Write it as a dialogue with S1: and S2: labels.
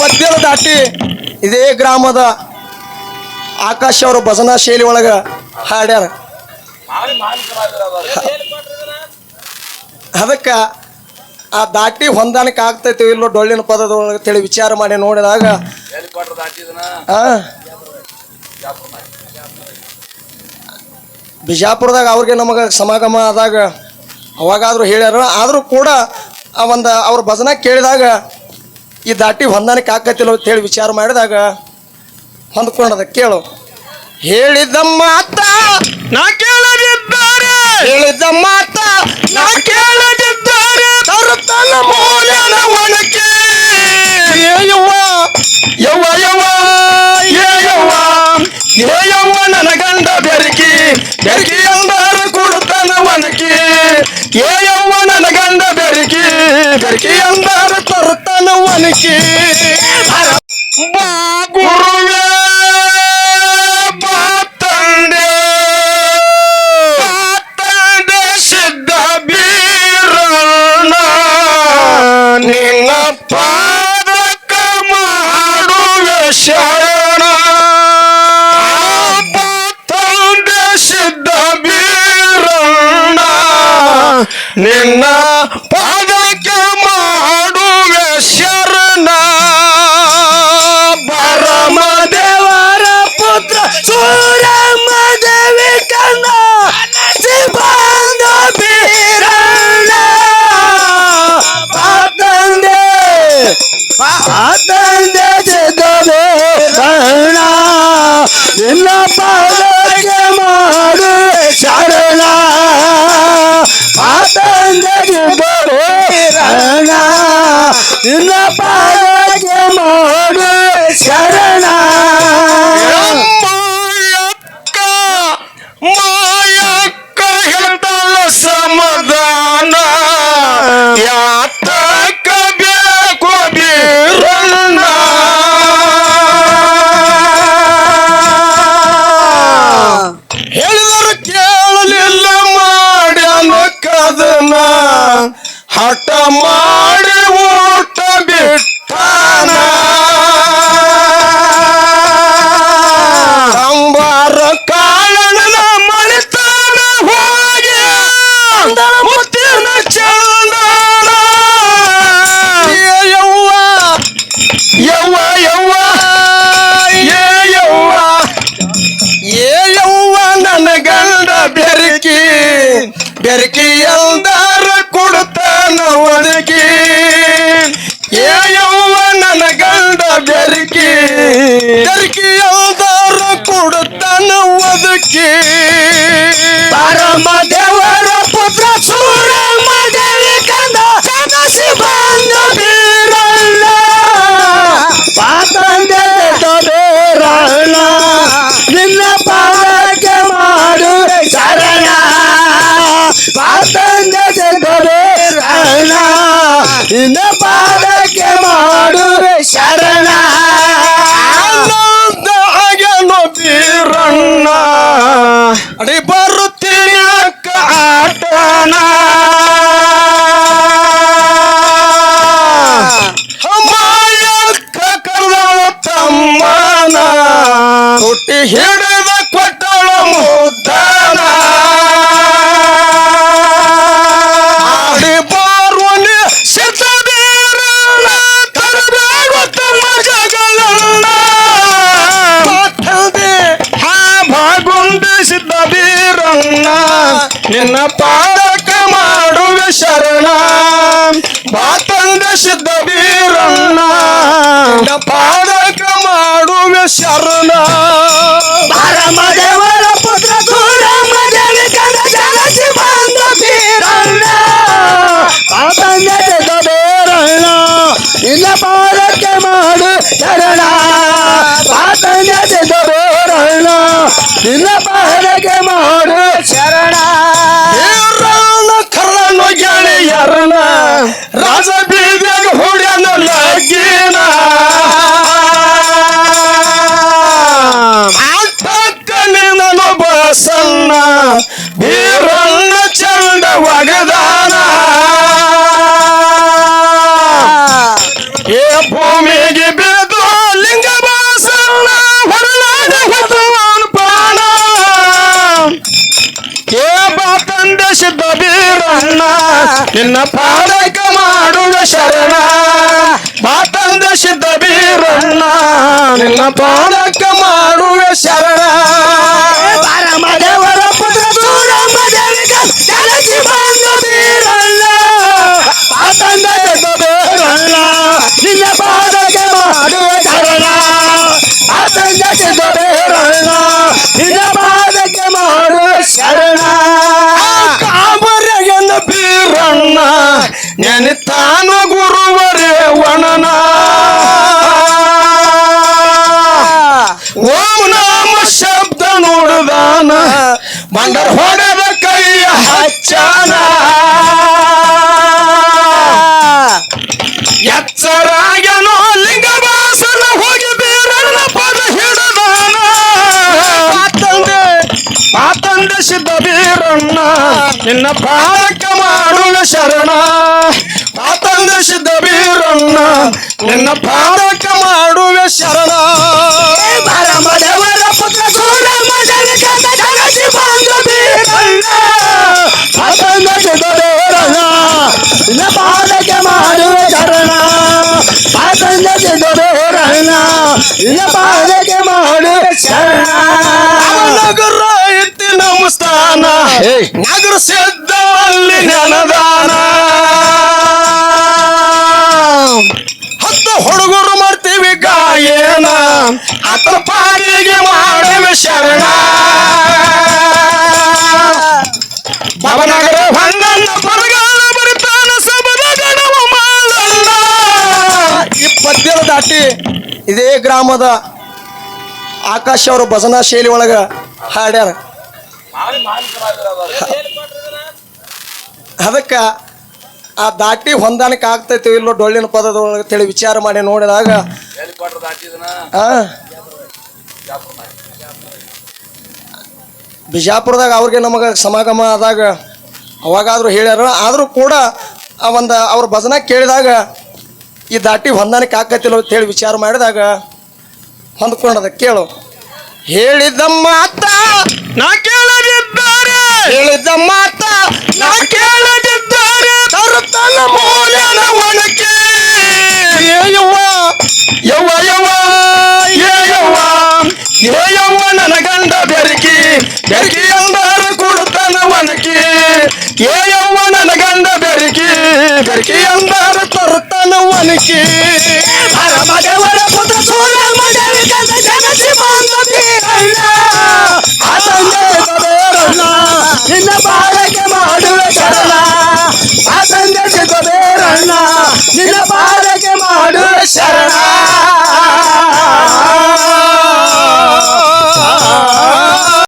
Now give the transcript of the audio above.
S1: ಪದ್ಯದ ದಾಟಿ ಇದೇ ಗ್ರಾಮದ ಆಕಾಶ್ ಅವರು ಭಜನಾ ಶೈಲಿ ಒಳಗ ಹಾಡ್ಯಾರ. ಅದಕ್ಕೆ ಆ ದಾಟಿ ಹೊಂದಾಣಿಕೆ ಆಗ್ತೈತಿ ಇಲ್ಲೋ ಡೊಳ್ಳಿನ ಪದದ ಒಳಗೆ ತಿಳಿ ವಿಚಾರ ಮಾಡಿ ನೋಡಿದಾಗ ಬಿಜಾಪುರದಾಗ ಅವ್ರಿಗೆ ನಮಗೆ ಸಮಾಗಮ ಆದಾಗ ಅವಾಗಾದರೂ ಹೇಳ್ಯಾರ. ಆದರೂ ಕೂಡ ಆ ಒಂದು ಅವ್ರ ಭಜನ ಕೇಳಿದಾಗ ಈ ದಾಟಿ ಹೊಂದಾಣಿಕೆ ಆಕತಿಲ್ಲ ಅಂತೇಳಿ ವಿಚಾರ ಮಾಡಿದಾಗ ಹೊಂದ್ಕೊಂಡದ ಕೇಳು. ಹೇಳಿದ ಮಾತ
S2: ನಾ ಕೇಳದಿದ್ದಾರೆ
S1: ಹೇಳಿದ ಮಾತ
S2: ನಾ ಕೇಳದಿದ್ದಾರೆ
S1: ತರುತ್ತಾನ
S2: ಮೌಲ್ಯನ ಒಣಕೆ. ಏಯವ್ವ ಯವ್ವ ಯವ್ವ ಯವ್ವ ಏಯವ್ವ ಯವ್ವ ಯವ್ವ ನನ್ನ ಗಂಡ ಬೆರಕಿ ಬೆರಕಿ ಎಂದಾರು ತರುತ್ತಾನ ನಿನ್ನ ಪಾದಕ್ಕೆ ಮಾಡು ಶರಣ ಪಾತಂದೆ ಸಿದ್ಧವೇ ಶರಣ ಕದನ ಹಠ ಮಾಡಿ ಊಟ ಬಿಟ್ಟಾನ? ಸಂಬಾರ ಕಾಳನ ಮಣಿತಾನ ಹೋಗಿ ಮುತ್ತಿನ ಚಂದನ. ಯವ್ವ ಯವ್ವ ಯವ್ವ, ಏ ಯವ್ವ ಏ ಯವ್ವ, ನನ್ನ ಗಂಡ ಬೆರಕಿ ಬೆರಕಿ ನಿನ್ನ ಪಾದಕ್ಕೆ ಮಾಡು ಶರಣ. ಆನಂದ ಆಗನು ಬೀರಣ್ಣ ಅಡಿ ಬರುತ್ತೀನಿ ಆಟನ. ನಿನ್ನ ಪಾರಕ ಮಾಡುವೆ ಶರಣ. ಬಾತಂದ ಸಿದ್ಧ ವೀರಣ್ಣ. ಪಾರಕ ಮಾಡುವೆ ಶರಣ. ಪರಮದೇವರ ಪುತ್ರ ದೂರಮ್ಮ ಕಂದ ಜಲಸಿ ಬಂದ ವೀರಣ್ಣ. ಬಾತಂದ ಸಿದ್ಧ ವೀರಣ್ಣ, ನಿನ್ನ ಪಾರಕ ಮಾಡು ಶರಣ. ಬಾತಂದ ಸಿದ್ಧ ವೀರಣ್ಣ, ನಿನ್ನ ಹಸ ಬೀದಾಗ ಹುಡ್ಯಾನ ಲಗ್ಗಿನ. ನಿನ್ನ ಬಸನ್ನ ಬೀರಣ್ಣ ಚಂದ ಒಗದಾನ. ಏ ಭೂಮಿಗೆ ಬಿದ್ದು ಲಿಂಗ ಬಸನ್ನ ಹೊರನಾಡ ಪ್ರಾಣ. ಏ ಬಾತಂದ ಸಿದ್ಧ ಬೀರಣ್ಣ, ನಿನ್ನ
S3: ನಿನ್ನ ಪಾದಕ್ಕ ಮಾಡುವ ಶರಣ.
S2: ಬಾರಮದೇವರ ಪುತ್ರ ಪಾದಕ ಮಾಡುವ ಶರಣ. ಮಾತಂದೆ ಸಿದ್ಧ ಬೀರಣ್ಣ ನಿನ್ನ ಪಾದಕ ಮಾಡುವ ಶರಣ.
S3: ಬಾರಮದೇವರ ಪುತ್ರ ಸೂರಮ್ಮದೇವಿಗ ಕಲಸಿ ಬಂದ ಬೀರಣ್ಣ. ಆತಂದ ಬೀರಣ್ಣ ನಿನ್ನ ಪಾದಕ್ಕೆ ಮಾಡುವ ಶರಣ. ಆತಂದ ಬೀರಣ್ಣ ನಿನ್ನ ಪಾದಕ್ಕೆ ಮಾಡುವ ಶರಣ.
S2: ನಗರ ಇತ್ತಿ ನಮಸ್ತಾನ ನಗರ ಸಿದ್ಧ ಅಲ್ಲಿ ನೆನದಾನ ಹತ್ತು ಹುಡುಗರು ಮಾಡ್ತೀವಿ ಗಾಯನ. ಆತನ ಪಾಲಿಗೆ ಮಾಡುವೆ ಶರಣ. ಭವನಗರ ಭಂಗನ್ನ ಬರಗಾಲ ಬರುತ್ತಾನ ಸಬದ ಗಣವ ಮಾಲಲ್ಲ
S1: ಇಪ್ಪತ್ತೇಳು ದಾಟಿ ಇದೇ ಗ್ರಾಮದ ಆಕಾಶ್ ಅವರು ಭಜನಾ ಶೈಲಿ ಒಳಗ ಹಾಡ್ಯಾರ. ಅದಕ್ಕ ಆ ದಾಟಿ ಹೊಂದಾಣಿಕೆ ಆಗ್ತೈತಿ ಇಲ್ಲೋ ಡೊಳ್ಳಿನ ಪದದೊಳಗೆ ತಿಳಿ ವಿಚಾರ ಮಾಡಿ ನೋಡಿದಾಗ ಬಿಜಾಪುರದಾಗ ಅವ್ರಿಗೆ ನಮಗೆ ಸಮಾಗಮ ಆದಾಗ ಅವಾಗಾದರೂ ಹೇಳ್ಯಾರ. ಆದರೂ ಕೂಡ ಆ ಒಂದು ಅವ್ರ ಭಜನ ಕೇಳಿದಾಗ ಈ ದಾಟಿ ಹೊಂದಾಣಿಕೆ ಆಕತಿಲ್ಲ ಅಂತ ಹೇಳಿ ವಿಚಾರ ಮಾಡಿದಾಗ ಹೊಂದ್ಕೊಂಡದ ಕೇಳು. ಹೇಳಿದ ಮಾತಾ
S2: ನಾ ಕೇಳದಿದ್ದಾರೆ
S1: ಹೇಳಿದ ಮಾತ
S2: ನಾ ಕೇಳದಿದ್ದಾರೆ ತರುತ್ತಾನ ಮೌಲ್ಯನ ಒಣಕೆ ಏ ಯವ್ವ ಯವ್ವ ಯವ್ವ, ಏ ಯವ್ವ ಏ ಯವ್ವ, ನನ್ನ ಗಂಡ ಬೆರಕಿ ಬೆರಕಿ ಅಂದಾರ ಕೊಡುತ್ತಾನ ಒಣಕಿ. ಏ ಯವ್ವ, ನನ್ನ ಗಂಡ ಬೆರಕಿ ಬೆರಕಿ ಅಂದಾರ ತರುತ್ತಾನ ಒಣಕಿ.